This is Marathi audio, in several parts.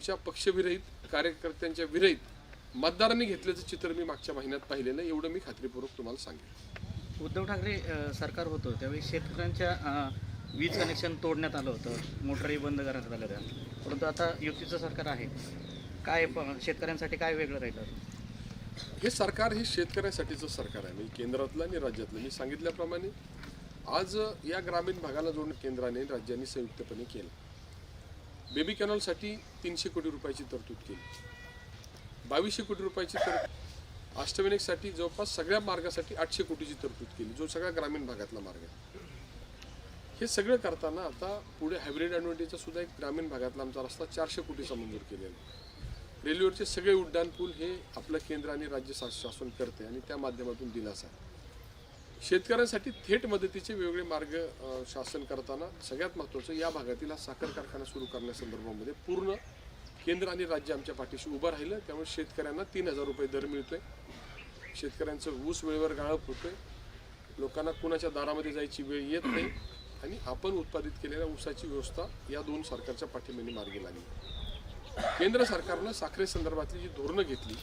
आमच्या पक्षविरहित कार्यकर्त्यांच्या विरहित मतदारांनी घेतल्याचं चित्र मी मागच्या महिन्यात पाहिलेलं एवढं मी खात्रीपूर्वक तुम्हाला सांगेन उद्धव ठाकरे सरकार होतं त्यावेळी शेतकऱ्यांच्या वीज कनेक्शन तोडण्यात आलं होतं मोटरही बंद करण्यात आल्या होत्या परंतु आता युतीचं सरकार आहे. काय शेतकऱ्यांसाठी काय वेगळं राहील? हे सरकार हे शेतकऱ्यासाठीचं सरकार आहे. म्हणजे केंद्रातलं आणि राज्यातलं. मी सांगितल्याप्रमाणे आज या ग्रामीण भागाला जोडून केंद्राने राज्यांनी संयुक्तपणे केलं. बेबी कॅनॉलसाठी तीनशे कोटी रुपयाची तरतूद केली. बावीसशे कोटी रुपयाची तरतूद अष्टविनायकसाठी जवळपास सगळ्या मार्गासाठी आठशे कोटीची तरतूद केली जो सगळ्या ग्रामीण भागातला मार्ग आहे. हे सगळं करताना आता पुढे हायब्रिड ॲडव्हान्टेजचा सुद्धा एक ग्रामीण भागातला आमचा रस्ता चारशे कोटीचा मंजूर केलेला आहे. रेल्वेवरचे सगळे उड्डाणपूल हे आपलं केंद्र आणि राज्य शा- शासन करते आणि त्या माध्यमातून दिलासा आहे. शेतकऱ्यांसाठी थेट मदतीचे वेगवेगळे मार्ग शासन करताना सगळ्यात महत्त्वाचं या भागातील हा साखर कारखाना सुरू करण्यासंदर्भामध्ये पूर्ण केंद्र आणि राज्य आमच्या पाठीशी उभं राहिलं. त्यामुळे शेतकऱ्यांना तीन हजार रुपये दर मिळतोय. शेतकऱ्यांचं ऊस वेळेवर गाळप होतोय. लोकांना कुणाच्या दारामध्ये जायची वेळ येत नाही. आणि आपण उत्पादित केलेल्या ऊसाची व्यवस्था या दोन सरकारच्या पाठिंब्याने मार्गी लागली. केंद्र सरकारनं साखरेसंदर्भातली जी धोरणं घेतली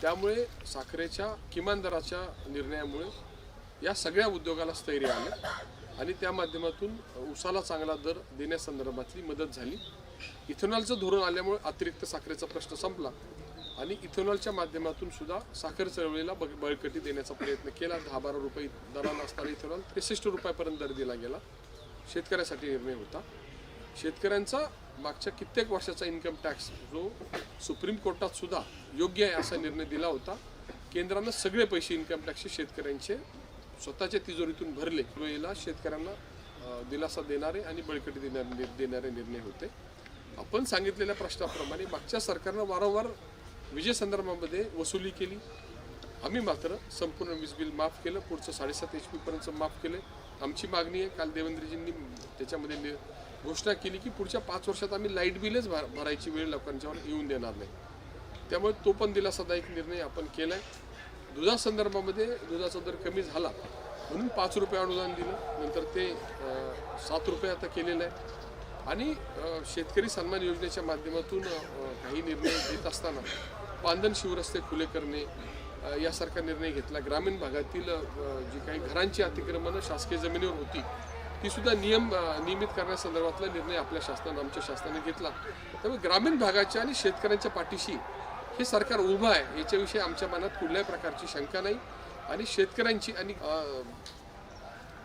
त्यामुळे साखरेच्या किमान दराच्या निर्णयामुळे या सगळ्या उद्योगाला स्थैर्य आलं. आणि त्या माध्यमातून उसाला चांगला दर देण्यासंदर्भातली मदत झाली. इथेनॉलचं धोरण आल्यामुळे अतिरिक्त साखरेचा प्रश्न संपला. आणि इथेनॉलच्या माध्यमातून सुद्धा साखर चळवळीला बग बळकटी देण्याचा प्रयत्न केला. दहा बारा रुपये दराला असणारा इथेनॉल त्रेसष्ट रुपयापर्यंत दर दिला गेला. शेतकऱ्यासाठी निर्णय होता. शेतकऱ्यांचा मागच्या कित्येक वर्षाचा इन्कम टॅक्स जो सुप्रीम कोर्टात सुद्धा योग्य आहे असा निर्णय दिला होता. केंद्रानं सगळे पैसे इन्कम टॅक्सचे शेतकऱ्यांचे स्वतःच्या तिजोरीतून भरले. वेळेला शेतकऱ्यांना दिलासा देणारे आणि बळकटी देणारे देणारे निर्णय होते. आपण सांगितलेल्या प्रश्नाप्रमाणे मागच्या सरकारनं वारंवार विजय संदर्भामध्ये वसुली केली. आम्ही मात्र संपूर्ण वीज बिल माफ केलं पुढचं साडेसात एच पीपर्यंत माफ केलं. आमची मागणी आहे काल देवेंद्रजींनी त्याच्यामध्ये नि- घोषणा केली की पुढच्या पाच वर्षात आम्ही लाइट बिलच भर भरायची वेळ लोकांच्यावर येऊन देणार नाही. त्यामुळे तो पण दिलासादायक निर्णय आपण केला आहे दुधासंदर्भामध्ये दुधाचा दर कमी झाला. म्हणून पाच रुपये अनुदान दिलं. नंतर ते सात रुपये आता केलेलं आहे. आणि शेतकरी सन्मान योजनेच्या माध्यमातून काही निर्णय घेत असताना पांदन शिवरस्ते खुले करणे यासारखा निर्णय घेतला. ग्रामीण भागातील जी काही घरांची अतिक्रमणं शासकीय जमिनीवर होती ती सुद्धा नियम नियमित करण्यासंदर्भातला निर्णय आपल्या शासनानं आमच्या शासनाने घेतला. त्यामुळे ग्रामीण भागाच्या आणि शेतकऱ्यांच्या पाठीशी हे सरकार उभं आहे. याच्याविषयी आमच्या मनात कुठल्याही प्रकारची शंका नाही. आणि शेतकऱ्यांची आणि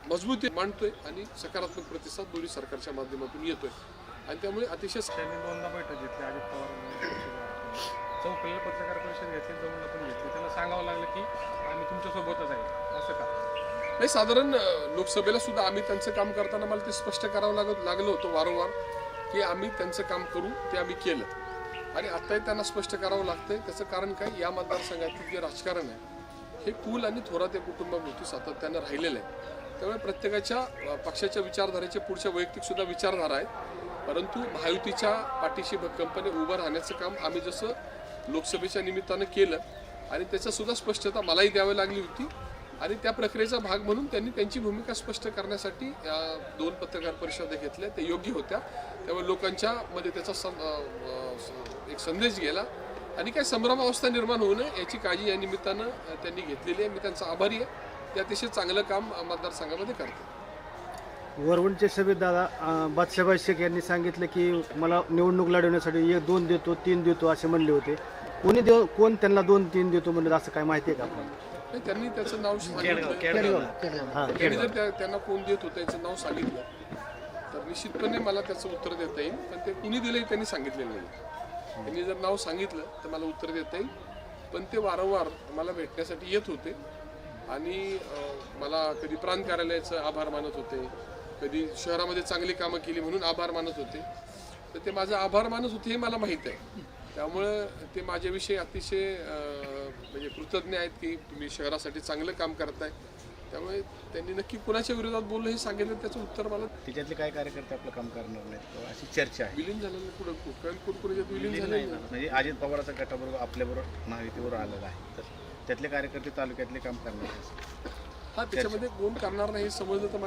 मजबूती मांडतोय आणि सकारात्मक प्रतिसाद दोन्ही सरकारच्या माध्यमातून येतोय. आणि त्यामुळे अतिशय त्यांनी दोनदा बैठक घेतली अजित पवार चौकलीला पत्रकार परिषद घेतली जवळ पण घेतली. त्यांना सांगावं लागलं की आम्ही तुमच्यासोबतच आहे असं का? नाही साधारण लोकसभेला सुद्धा आम्ही त्यांचं काम करताना मला ते स्पष्ट करावं लागत लागलं होतं वारंवार की आम्ही त्यांचं काम करू ते आम्ही केलं. आणि आत्ताही त्यांना स्पष्ट करावं लागतंय. त्याचं कारण काय? या मतदारसंघातील जे राजकारण आहे हे कुल आणि थोरात या कुटुंबाभोवती सातत्यानं राहिलेलं आहे. त्यामुळे प्रत्येकाच्या पक्षाच्या विचारधारेचे पुढच्या वैयक्तिकसुद्धा विचारधारा आहेत. परंतु महायुतीच्या पाठीशी भक्कमपणे उभं राहण्याचं काम आम्ही जसं लोकसभेच्या निमित्तानं केलं आणि त्याच्यासुद्धा स्पष्टता मलाही द्यावी लागली होती आणि त्या प्रक्रियेचा भाग म्हणून त्यांनी त्यांची भूमिका स्पष्ट करण्यासाठी या दोन पत्रकार परिषदा घेतल्या. ते योग्य होत्या. त्यामुळे लोकांच्या मध्ये त्याचा एक संदेश गेला. आणि काय संभ्रमावस्था निर्माण होऊ नये याची काळजी या निमित्तानं त्यांनी घेतलेली आहे. मी त्यांचा आभारी आहे. ते अतिशय चांगलं काम मतदारसंघामध्ये करतात. वरवणचे सभेत दादा बादशाबाई शेख यांनी सांगितलं की मला निवडणूक लढवण्यासाठी एक दोन देतो तीन देतो असे म्हणले होते. कोणी देऊ कोण त्यांना दोन तीन देतो म्हणजे असं काय माहिती आहे का आपल्याला? नाही, त्यांनी त्याचं नाव सांगितलं. हां त्यांनी जर त्या- त्यांना कोण देत होतं त्याचं नाव सांगितलं तर निश्चितपणे मला त्याचं उत्तर देता येईल पण ते कुणी दिलंय त्यांनी सांगितलेलं नाही. त्यांनी जर नाव सांगितलं तर मला उत्तर देता येईल. पण ते वारंवार मला भेटण्यासाठी येत होते. आणि मला कधी प्रांत कार्यालयाचं आभार मानत होते. कधी शहरामध्ये चांगली कामं केली म्हणून आभार मानत होते. तर ते माझं आभार मानत होते हे मला माहीत आहे. त्यामुळं ते माझ्याविषयी अतिशय म्हणजे कृतज्ञ आहेत की तुम्ही शहरासाठी चांगलं काम करताय. त्यामुळे त्यांनी नक्की कुणाच्या विरोधात बोललं हे सांगितलं त्याचं उत्तर मला त्याच्यातले काय कार्यकर्ते आपलं काम करणार नाहीत? अशी चर्चा आहे. विलीन झालेलं पुढे कारण कोण कोणाच्यात विलीन नाही झालेलं ना. म्हणजे अजित पवाराचा गटाबरोबर आपल्याबरोबर महायुतीबरोबर आलेला आहे. तर त्यातले कार्यकर्ते तालुक्यातले काम करणार हा त्याच्यामध्ये कोण करणार नाही हे समजलं तर